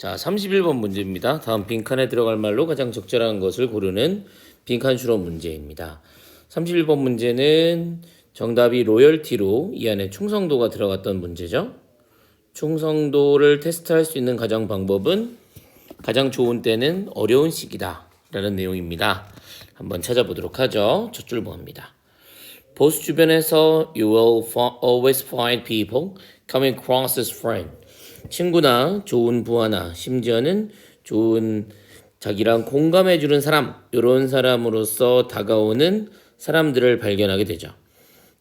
자, 31번 문제입니다. 다음 빈칸에 들어갈 말로 가장 적절한 것을 고르는 빈칸 추론 문제입니다. 31번 문제는 정답이 로열티로 이 안에 충성도가 들어갔던 문제죠. 충성도를 테스트할 수 있는 가장 방법은 가장 좋은 때는 어려운 시기다 라는 내용입니다. 한번 찾아보도록 하죠. 첫줄 보합니다. 보스 주변에서 you will always find people coming across as friend. 친구나 좋은 부하나 심지어는 좋은 자기랑 공감해주는 사람 이런 사람으로서 다가오는 사람들을 발견하게 되죠.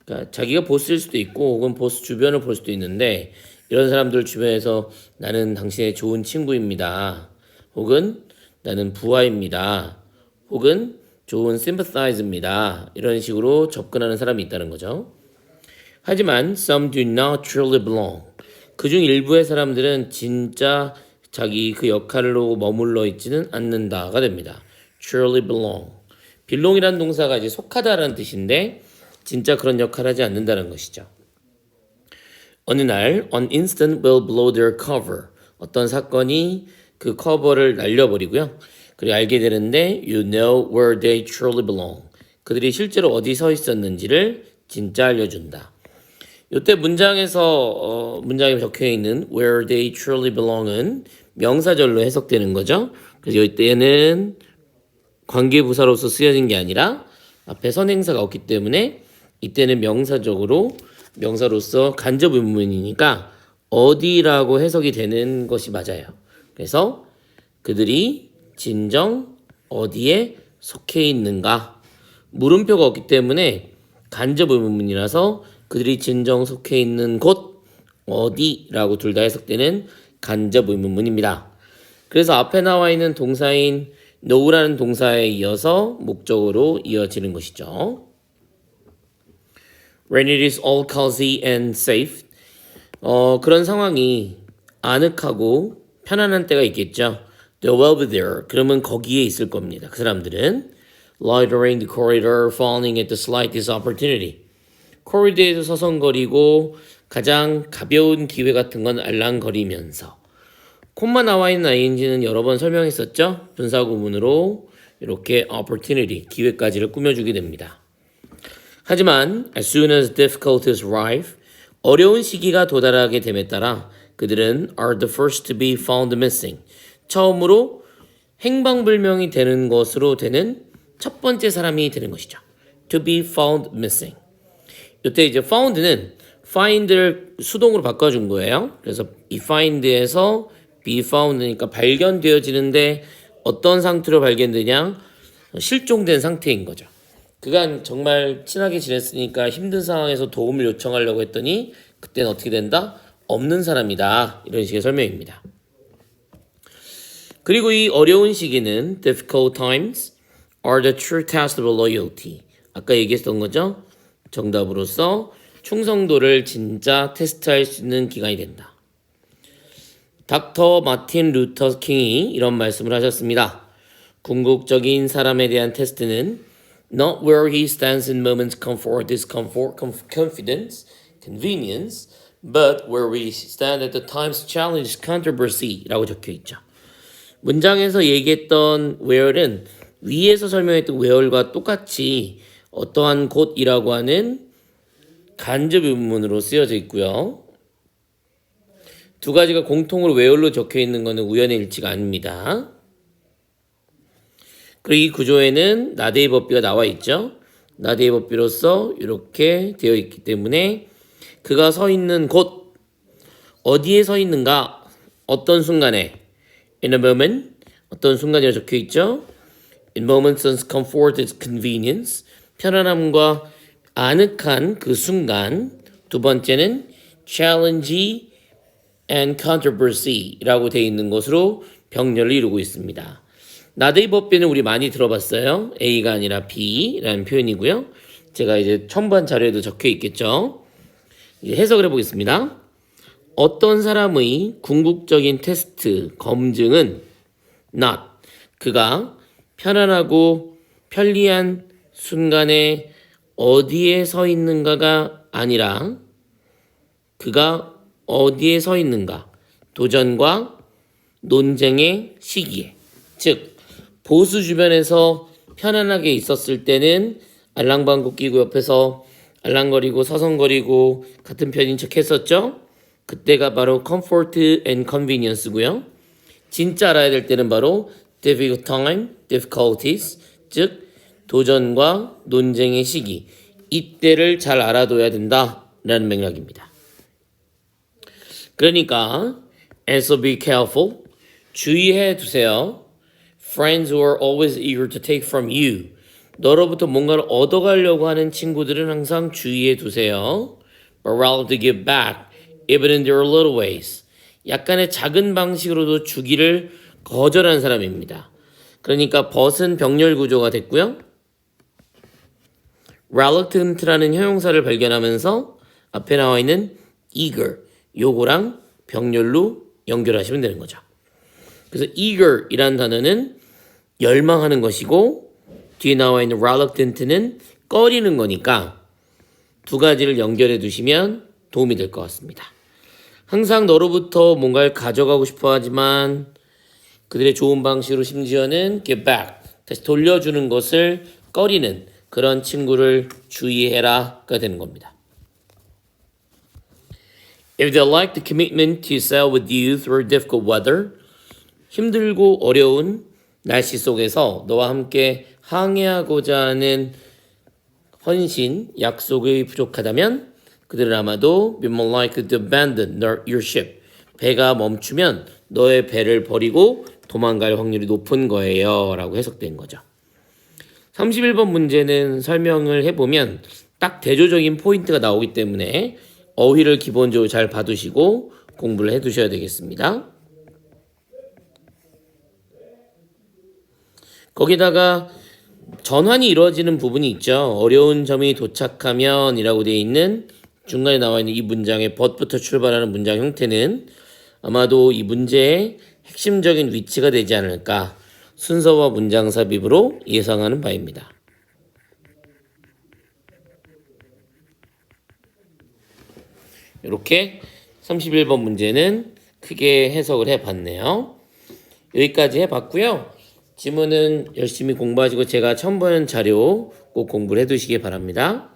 그러니까 자기가 보스일 수도 있고 혹은 보스 주변을 볼 수도 있는데 이런 사람들 주변에서 나는 당신의 좋은 친구입니다. 혹은 나는 부하입니다. 혹은 좋은 sympathiz입니다. 이런 식으로 접근하는 사람이 있다는 거죠. 하지만 some do not truly belong. 그중 일부의 사람들은 진짜 자기 그 역할로 머물러 있지는 않는다가 됩니다. truly belong. belong이라는 동사가 이제 속하다라는 뜻인데 진짜 그런 역할을 하지 않는다는 것이죠. 어느 날 an instant will blow their cover. 어떤 사건이 그 커버를 날려버리고요. 그리고 알게 되는데 you know where they truly belong. 그들이 실제로 어디 서 있었는지를 진짜 알려준다. 이때 문장에서 어, 문장에 적혀 있는 where they truly belong은 명사절로 해석되는 거죠. 그래서 이때는 관계부사로서 쓰여진 게 아니라 앞에 선행사가 없기 때문에 이때는 명사적으로 명사로서 간접 의문이니까 어디라고 해석이 되는 것이 맞아요. 그래서 그들이 진정 어디에 속해 있는가 물음표가 없기 때문에 간접 의문문이라서 그들이 진정 속해 있는 곳 어디라고 둘 다 해석되는 간접 의문문입니다. 그래서 앞에 나와 있는 동사인 know라는 동사에 이어서 목적으로 이어지는 것이죠. When it is all cozy and safe. 어, 그런 상황이 아늑하고 편안한 때가 있겠죠. They will be there. 그러면 거기에 있을 겁니다. 그 사람들은 loitering the corridor, falling at the slightest opportunity. 코리도에서 서성거리고 가장 가벼운 기회 같은 건 알랑거리면서 콤마 나와 있는 ing는 여러 번 설명했었죠. 분사 구문으로 이렇게 opportunity, 기회까지를 꾸며주게 됩니다. 하지만 as soon as difficulties arrive, 어려운 시기가 도달하게 됨에 따라 그들은 are the first to be found missing. 처음으로 행방불명이 되는 것으로 되는 첫 번째 사람이 되는 것이죠. to be found missing. 이때 이제 found는 find를 수동으로 바꿔준 거예요. 그래서 이 find에서 be found니까 발견되어지는데 어떤 상태로 발견되냐? 실종된 상태인 거죠. 그간 정말 친하게 지냈으니까 힘든 상황에서 도움을 요청하려고 했더니 그때는 어떻게 된다? 없는 사람이다. 이런 식의 설명입니다. 그리고 이 어려운 시기는 difficult times are the true test of loyalty. 아까 얘기했던 거죠? 정답으로서 충성도를 진짜 테스트할 수 있는 기간이 된다. 닥터 마틴 루터 킹이 이런 말씀을 하셨습니다. 궁극적인 사람에 대한 테스트는 not where he stands in moments comfort, discomfort, conf- confidence, convenience, but where we stand at the times challenge, controversy 라고 적혀 있죠. 문장에서 얘기했던 where는 위에서 설명했던 where과 똑같이 어떠한 곳이라고 하는 간접 의문으로 쓰여져 있고요. 두 가지가 공통으로 where로 적혀 있는 것은 우연의 일치가 아닙니다. 그리고 이 구조에는 나데이 법비가 나와 있죠. 나데이 법비로서 이렇게 되어 있기 때문에 그가 서 있는 곳 어디에 서 있는가 어떤 순간에 in a moment 어떤 순간이라 적혀 있죠. In moments comfort and convenience 편안함과 아늑한 그 순간 두 번째는 challenge and controversy라고 되어 있는 것으로 병렬을 이루고 있습니다. 나데이 법비는 우리 많이 들어봤어요. A가 아니라 B라는 표현이고요. 제가 이제 첨부한 자료에도 적혀 있겠죠. 이제 해석을 해보겠습니다. 어떤 사람의 궁극적인 테스트, 검증은 not 그가 편안하고 편리한 순간에 어디에 서 있는가가 아니라 그가 어디에 서 있는가 도전과 논쟁의 시기에 즉 보수 주변에서 편안하게 있었을 때는 알랑방구 끼고 옆에서 알랑거리고 서성거리고 같은 편인 척 했었죠. 그때가 바로 comfort and convenience고요. 진짜 알아야 될 때는 바로 difficult time, difficulties, 즉 도전과 논쟁의 시기 이때를 잘 알아둬야 된다라는 맥락입니다. 그러니까 and so be careful 주의해 두세요. Friends who are always eager to take from you 너로부터 뭔가를 얻어가려고 하는 친구들은 항상 주의해 두세요. But rather to give back even in their little ways. 약간의 작은 방식으로도 주기를 거절하는 사람입니다. 그러니까 벗은 병렬 구조가 됐고요. Reluctant라는 형용사를 발견하면서 앞에 나와 있는 eager 요거랑 병렬로 연결하시면 되는 거죠. 그래서 eager이라는 단어는 열망하는 것이고 뒤에 나와 있는 reluctant는 꺼리는 거니까 두 가지를 연결해 두시면 도움이 될 것 같습니다. 항상 너로부터 뭔가를 가져가고 싶어 하지만 그들의 좋은 방식으로 심지어는 give back 다시 돌려주는 것을 꺼리는 그런 친구를 주의해라가 되는 겁니다. If they like the commitment to sail with you through difficult weather, 힘들고 어려운 날씨 속에서 너와 함께 항해하고자 하는 헌신, 약속이 부족하다면 그들은 아마도 be more likely to abandon your ship. 배가 멈추면 너의 배를 버리고 도망갈 확률이 높은 거예요. 라고 해석된 거죠. 31번 문제는 설명을 해보면 딱 대조적인 포인트가 나오기 때문에 어휘를 기본적으로 잘 봐두시고 공부를 해두셔야 되겠습니다. 거기다가 전환이 이루어지는 부분이 있죠. 어려운 점이 도착하면 이라고 되어 있는 중간에 나와 있는 이 문장의 but부터 출발하는 문장 형태는 아마도 이 문제의 핵심적인 위치가 되지 않을까 순서와 문장 삽입으로 예상하는 바입니다. 이렇게 31번 문제는 크게 해석을 해 봤네요. 여기까지 해 봤고요. 지문은 열심히 공부하시고 제가 첨부한 자료 꼭 공부를 해 두시기 바랍니다.